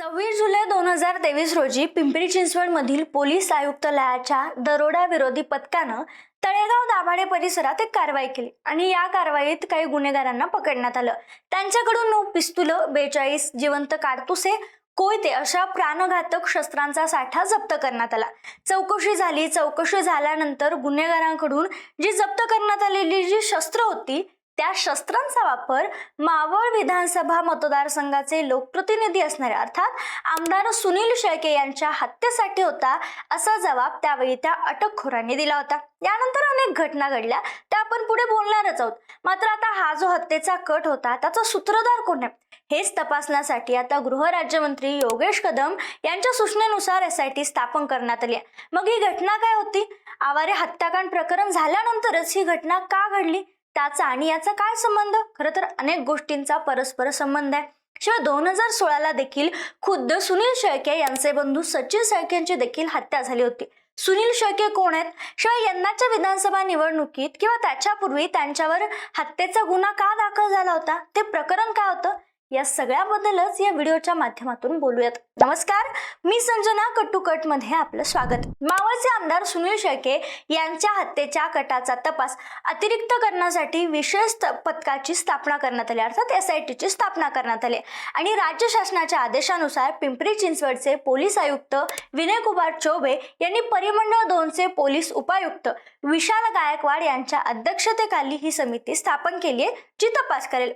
सव्वीस जुलै दोन हजार तेवीस रोजी पिंपरी चिंचवडमधील पोलीस आयुक्तालयाच्या दरोडा विरोधी पथकानं तळेगाव दाभाडे परिसरात एक कारवाई केली आणि या कारवाईत काही गुन्हेगारांना पकडण्यात आलं. त्यांच्याकडून नऊ पिस्तुलं बेचाळीस जिवंत काडतुसे कोयते अशा प्राणघातक शस्त्रांचा साठा जप्त करण्यात आला. चौकशी झाली. चौकशी झाल्यानंतर गुन्हेगारांकडून जी जप्त करण्यात आलेली जी शस्त्र होती त्या शस्त्रांचा वापर मावळ विधानसभा मतदारसंघाचे लोकप्रतिनिधी असणारे अर्थात आमदार सुनील शेळके यांच्या हत्येसाठी होता असा जबाब त्यावेळी त्या अटकखोरांनी दिला होता. यानंतर अनेक घटना घडल्या त्या आपण पुढे बोलणारच आहोत. मात्र आता हा जो हत्येचा कट होता त्याचा सूत्रधार कोण आहे? हेच तपासण्यासाठी आता गृहराज्यमंत्री योगेश कदम यांच्या सूचनेनुसार एस आय टी स्थापन करण्यात आली आहे. मग ही घटना काय होती? आवारे हत्याकांड प्रकरण झाल्यानंतरच ही घटना का घडली? त्याचा आणि याचा काय संबंध? खरं तर अनेक गोष्टींचा परस्पर संबंध आहे. शिवाय दोन हजार सोळाला देखील खुद्द सुनील शेळके यांचे बंधू सचिन शेळके यांची देखील हत्या झाली होती. सुनील शेळके कोण आहेत? शिवाय यंदाच्या विधानसभा निवडणुकीत किंवा त्याच्यापूर्वी त्यांच्यावर हत्येचा गुन्हा का दाखल झाला होता? ते प्रकरण काय होतं? या सगळ्याबद्दलच या व्हिडिओच्या माध्यमातून बोलूयात. नमस्कार मी संजना कट्टुकटमध्ये आपलं स्वागत. मावळचे आमदार सुनील शेळके यांच्या हत्येच्या कटाचा तपास अतिरिक्त करण्यासाठी विशेष पथकाची स्थापना करण्यात आली अर्थात एस आय टीची स्थापना करण्यात आली. आणि राज्य शासनाच्या आदेशानुसार पिंपरी चिंचवडचे पोलीस आयुक्त विनय कुमार चौबे यांनी परिमंडळ दोनचे पोलीस उपायुक्त विशाल गायकवाड यांच्या अध्यक्षतेखाली ही समिती स्थापन केली आहे जी तपास करेल.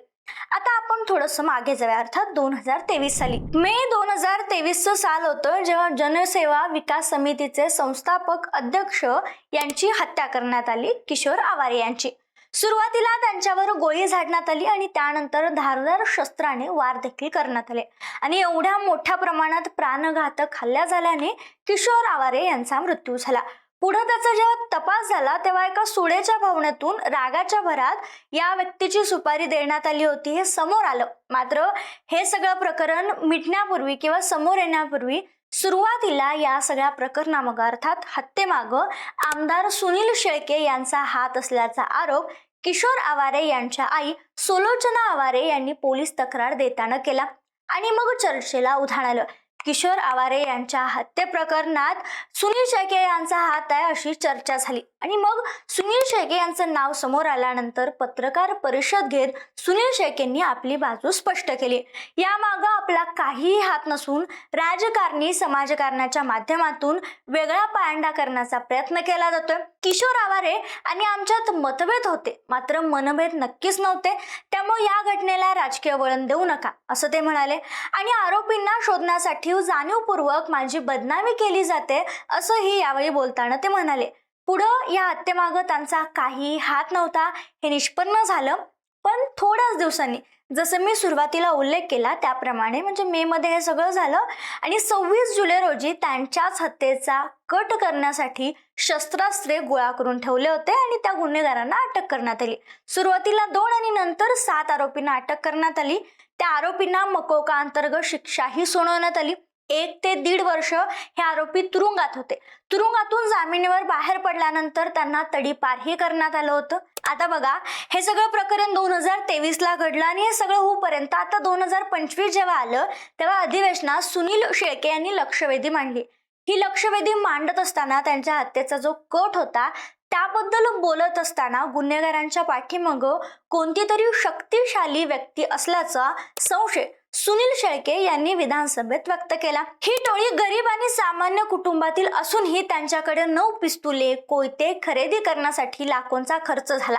आता आपण थोडस मागे जाऊया. अर्थात दोन हजार तेवीस साली. मे दोन हजार तेवीसचं साल होतं जेव्हा जनसेवा विकास समितीचे संस्थापक अध्यक्ष यांची हत्या करण्यात आली किशोर आवारे यांची. सुरुवातीला त्यांच्यावर गोळी झाडण्यात आली आणि त्यानंतर धारदार शस्त्राने वार देखील करण्यात आले. आणि एवढ्या मोठ्या प्रमाणात प्राणघातक हल्ल्या झाल्याने किशोर आवारे यांचा मृत्यू झाला. पुढे त्याचा जेव्हा तपास झाला तेव्हा एका सुडेच्या भावनेतून रागाच्या भरात या व्यक्तीची सुपारी देण्यात आली होती हे समोर आलं. मात्र हे सगळं प्रकरण मिटण्यापूर्वी किंवा समोर येण्यापूर्वी सुरुवातीला या सगळ्या प्रकरणामागं अर्थात हत्येमागं आमदार सुनील शेळके यांचा हात असल्याचा आरोप किशोर आवारे यांच्या आई सोलोचना आवारे यांनी पोलीस तक्रार देताना केला आणि मग चर्चेला उधाण आलं. किशोर आवारे यांच्या हत्ये प्रकरणात सुनील शेखे यांचा हात आहे अशी चर्चा झाली. आणि मग सुनील शेळके यांचं नाव समोर आल्यानंतर पत्रकार परिषद घेत सुनील शेळकेंनी आपली बाजू स्पष्ट केली. यामागं आपला काहीही हात नसून राजकारणी समाजकारणाच्या माध्यमातून वेगळा पायंडा करण्याचा प्रयत्न केला जातोय. किशोर आवारे आणि आमच्यात मतभेद होते मात्र मनभेद नक्कीच नव्हते. त्यामुळे या घटनेला राजकीय वळण देऊ नका असं ते म्हणाले. आणि आरोपींना शोधण्यासाठी जाणीवपूर्वक माझी बदनामी केली जाते असंही यावेळी बोलताना ते म्हणाले. पुढं या हत्येमागं त्यांचा काही हात नव्हता हे निष्पन्न झालं. पण थोड्याच दिवसांनी जसं मी सुरुवातीला उल्लेख केला त्याप्रमाणे म्हणजे मे मध्ये हे सगळं झालं आणि सव्वीस जुलै रोजी त्यांच्याच हत्येचा कट करण्यासाठी शस्त्रास्त्रे गोळा करून ठेवले होते आणि त्या गुन्हेगारांना अटक करण्यात आली. सुरुवातीला दोन आणि नंतर सात आरोपींना अटक करण्यात आली. त्या आरोपींना मकोका अंतर्गत शिक्षाही सुनावण्यात आली. एक ते दीड वर्ष हे आरोपी तुरुंगात होते. तुरुंगातून जामिनीवर बाहेर पडल्यानंतर त्यांना तडीपारही करण्यात आलं होतं. आता बघा हे सगळं प्रकरण दोन हजार तेवीस ला घडलं आणि हे सगळं होऊपर्यंत आता दोन हजार पंचवीस जेव्हा आलं तेव्हा अधिवेशनात सुनील शेळके यांनी लक्षवेधी मांडली. ही लक्षवेधी मांडत असताना त्यांच्या हत्येचा जो कट होता त्याबद्दल बोलत असताना गुन्हेगारांच्या पाठीमागं कोणती तरी शक्तिशाली व्यक्ती असल्याचा संशय सुनील शेळके यांनी विधानसभेत व्यक्त केला. ही टोळी गरीब आणि सामान्य कुटुंबातील असूनही त्यांच्याकडे नऊ पिस्तुले कोयते खरेदी करण्यासाठी लाखोंचा खर्च झाला.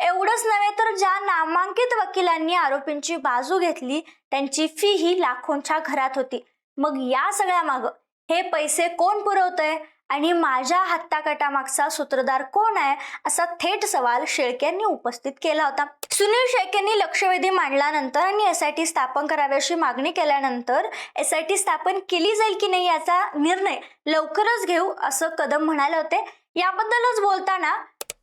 एवढंच नव्हे तर ज्या नामांकित वकिलांनी आरोपींची बाजू घेतली त्यांची फी ही लाखोंच्या घरात होती. मग या सगळ्या माग हे पैसे कोण पुरवतंय? आणि माझ्या हत्ताकटामागचा सूत्रधार कोण आहे? असा थेट सवाल शेळके उपस्थित केला होता. सुनील शेख यांनी लक्षवेधी मांडल्यानंतर आणि एस आय टी स्थापन करावी अशी मागणी केल्यानंतर एस आय टी स्थापन केली जाईल की नाही याचा निर्णय लवकरच घेऊ असं कदम म्हणाले होते. याबद्दलच बोलताना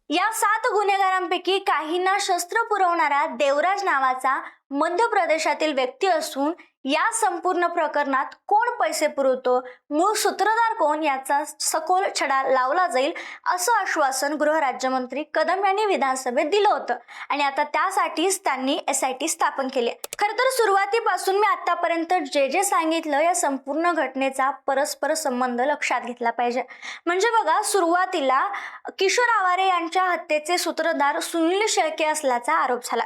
या सात गुन्हेगारांपैकी काहींना शस्त्र पुरवणारा देवराज नावाचा मध्य प्रदेशातील व्यक्ती असून या संपूर्ण प्रकरणात कोण पैसे पुरवतो? मूळ सूत्रधार कोण? याचा सखोल छडा लावला जाईल असं आश्वासन गृहराज्यमंत्री कदम यांनी विधानसभेत दिलं होतं. आणि आता त्यासाठीच त्यांनी एस आय टी स्थापन केली खरं तर सुरुवातीपासून मी आतापर्यंत जे जे सांगितलं या संपूर्ण घटनेचा परस्पर संबंध लक्षात घेतला पाहिजे. म्हणजे बघा सुरुवातीला किशोर आवारे यांच्या हत्येचे सूत्रधार सुनील शेळके असल्याचा आरोप झाला.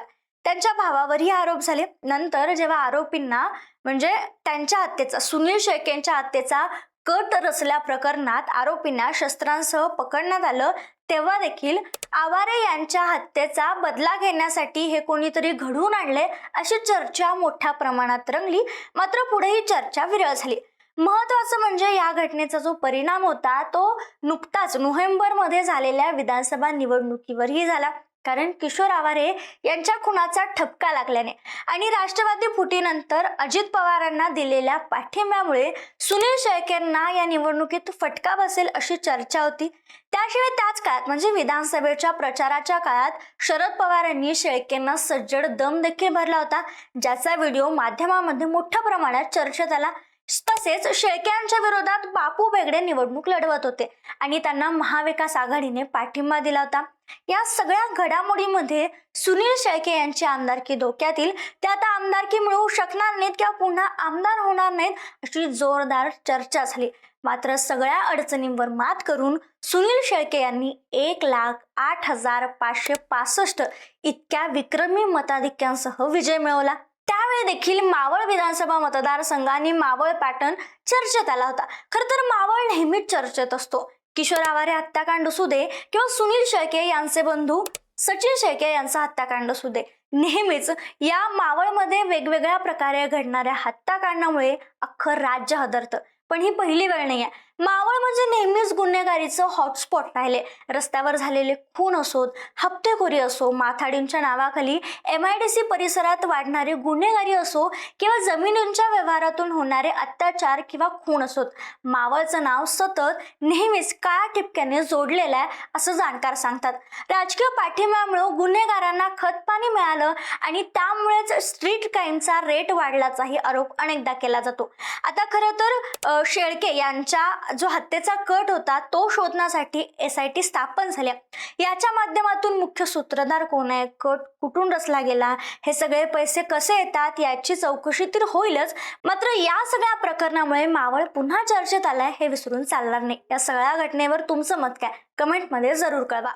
त्यांच्या भावावरही आरोप झाले. नंतर जेव्हा आरोपींना म्हणजे त्यांच्या हत्येचा सुनील शेळकेंच्या हत्येचा कट रचल्या प्रकरणात आरोपींना शस्त्रांसह पकडण्यात आलं तेव्हा देखील आवारे यांच्या हत्येचा बदला घेण्यासाठी हे कोणीतरी घडवून आणले अशी चर्चा मोठ्या प्रमाणात रंगली. मात्र पुढे ही चर्चा विरळ झाली. महत्वाचं म्हणजे या घटनेचा जो परिणाम होता तो नुकताच नोव्हेंबरमध्ये झालेल्या विधानसभा निवडणुकीवरही झाला. कारण किशोर आवारे यांच्या खुनाचा ठपका लागल्याने आणि राष्ट्रवादी फुटीनंतर अजित पवारांना दिलेल्या पाठिंब्यामुळे सुनील शेळकेंना या निवडणुकीत फटका बसेल अशी चर्चा होती. त्याशिवाय त्याच काळात म्हणजे विधानसभेच्या प्रचाराच्या काळात शरद पवारांनी शेळकेंना सज्जड दम देखील भरला होता ज्याचा व्हिडिओ माध्यमामध्ये मोठ्या प्रमाणात चर्चेत आला. तसेच शेळक्यांच्या विरोधात बापू बेगडे निवडणूक लढवत होते आणि त्यांना महाविकास आघाडीने पाठिंबा दिला होता. या सगळ्या घडामोडीमध्ये सुनील शेळके यांची आमदारकी धोक्यातील ते आता आमदारकी मिळवू शकणार नाहीत किंवा पुन्हा आमदार होणार नाहीत अशी जोरदार चर्चा झाली. मात्र सगळ्या अडचणींवर मात करून सुनील शेळके यांनी एक लाख आठ हजार पाचशे पासष्ट इतक्या विक्रमी मताधिक्यांसह विजय मिळवला. त्यावेळी देखील मावळ विधानसभा मतदारसंघाने मावळ पॅटर्न चर्चेत आला होता. खर तर मावळ नेहमीच चर्चेत असतो. किशोर आवारे हत्याकांड असू दे किंवा सुनील शेळके यांचे बंधू सचिन शेळके यांचा हत्याकांड असू दे नेहमीच या मावळमध्ये वेगवेगळ्या प्रकारे घडणाऱ्या हत्याकांडामुळे अख्खं राज्य हदरतं. पण ही पहिली वेळ नाही आहे मावळ म्हणजे नेहमीच गुन्हेगारीचं हॉटस्पॉट राहिले. रस्त्यावर झालेले खून असोत हप्तेखोरी असो माथाडींच्या नावाखाली एम आय डी सी परिसरात वाढणारी गुन्हेगारी असो किंवा जमिनींच्या व्यवहारातून होणारे अत्याचार किंवा खून असोत मावळचं नाव सतत नेहमीच काळ्या ठिपक्याने जोडलेलं आहे असं जाणकार सांगतात. राजकीय पाठिंब्यामुळे गुन्हेगारांना खतपाणी मिळालं आणि त्यामुळेच स्ट्रीट क्राईमचा रेट वाढल्याचाही आरोप अनेकदा केला जातो. आता खरं तर शेळके यांच्या जो हत्येचा कट होता तो शोधण्यासाठी एस आय टी स्थापन झाल्या. याच्या माध्यमातून मुख्य सूत्रधार कोण आहे? कट कुठून रचला गेला? हे सगळे पैसे कसे येतात? याची चौकशी तर होईलच. मात्र या सगळ्या प्रकरणामुळे मावळ पुन्हा चर्चेत आलाय हे विसरून चालणार नाही. या सगळ्या घटनेवर तुमचं मत काय? कमेंटमध्ये जरूर कळवा.